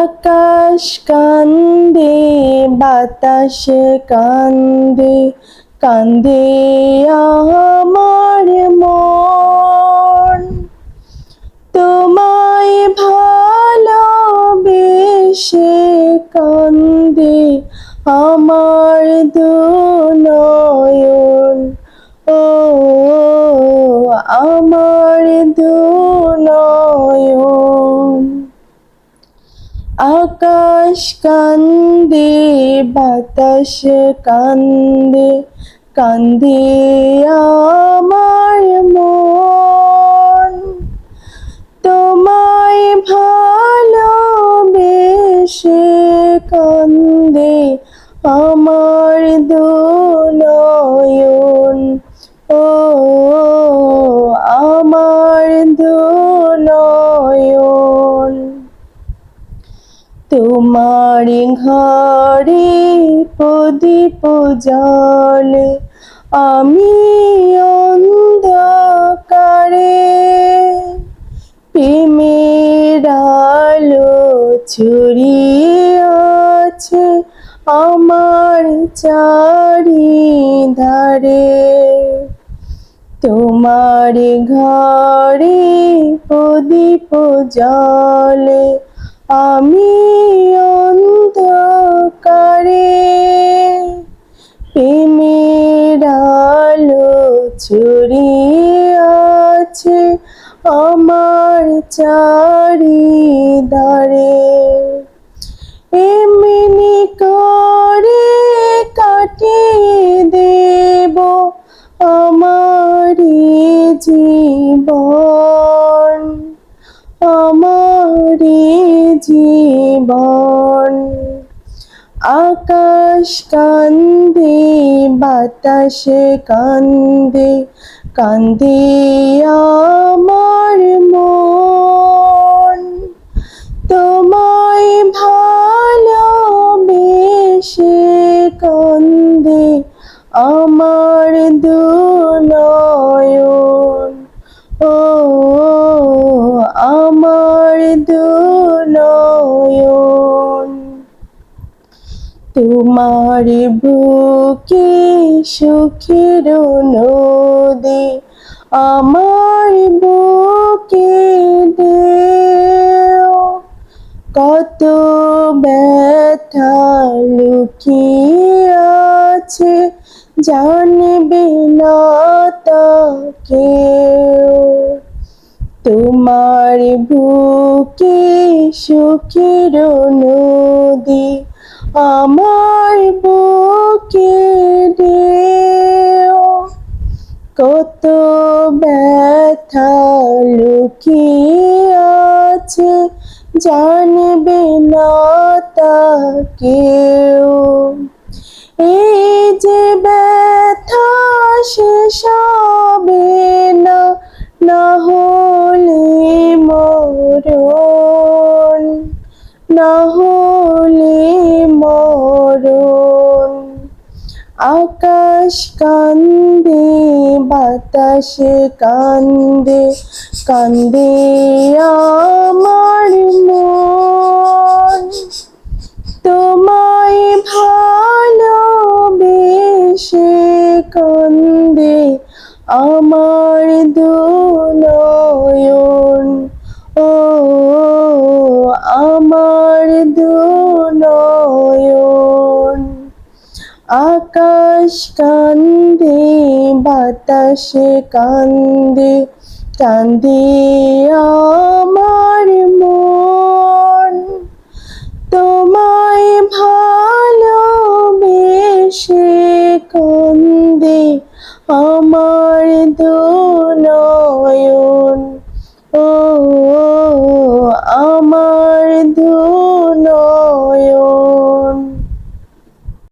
আকাশ কান্দে বাতাস কান্দে কান্দে আমার মন তোমায় ভালোবেসে কান্দে আমার দুনয়ন ও আমার দুনয়ন আকাশ কান্দে বাতাস কান্দে কান্দে আমার মন। তোমায় ভালোবেসে কান্দে আমার দুনয়ন তোমার ঘরে প্রদীপ জলে আমি অন্ধকারে প্রেমের আলো আছে আমার চারিধারে। তোমার ঘরে প্রদীপ জলে আমি অন্ধকারে প্রেমের আলো আছে আমার চারি চারিধারে। এমনি করে কাটিয়ে দেব আমারি জীবন আমারি জীবন। আকাশ কান্দে, বাতাস কান্দে কান্দে আমার মন। তোমায় ভালোবেসে কান্দে আমার দুনয়ন। ও আমার দুনয়ন তোমার বুকে সুখের নদী আমার বুকে কত ব্যথা লুকিয়ে আছে, জানবে না তা কেউ তোমার বুকে সুখের নদী আমার বুকে দেও। কত ব্যথা লুকিয়ে আছে, জানবে না তা কেউ এই যে ব্যথা শেষ হবে না না হলে মরণ, না হলে আকাশ কান্দে বাতাস কান্দে কান্দে আমার মন। তোমায় ভালোবেসে কান্দে আমার আকাশ কান্দে বাতাস কান্দে কান্দে আমার মন। তোমায় ভালোবেসে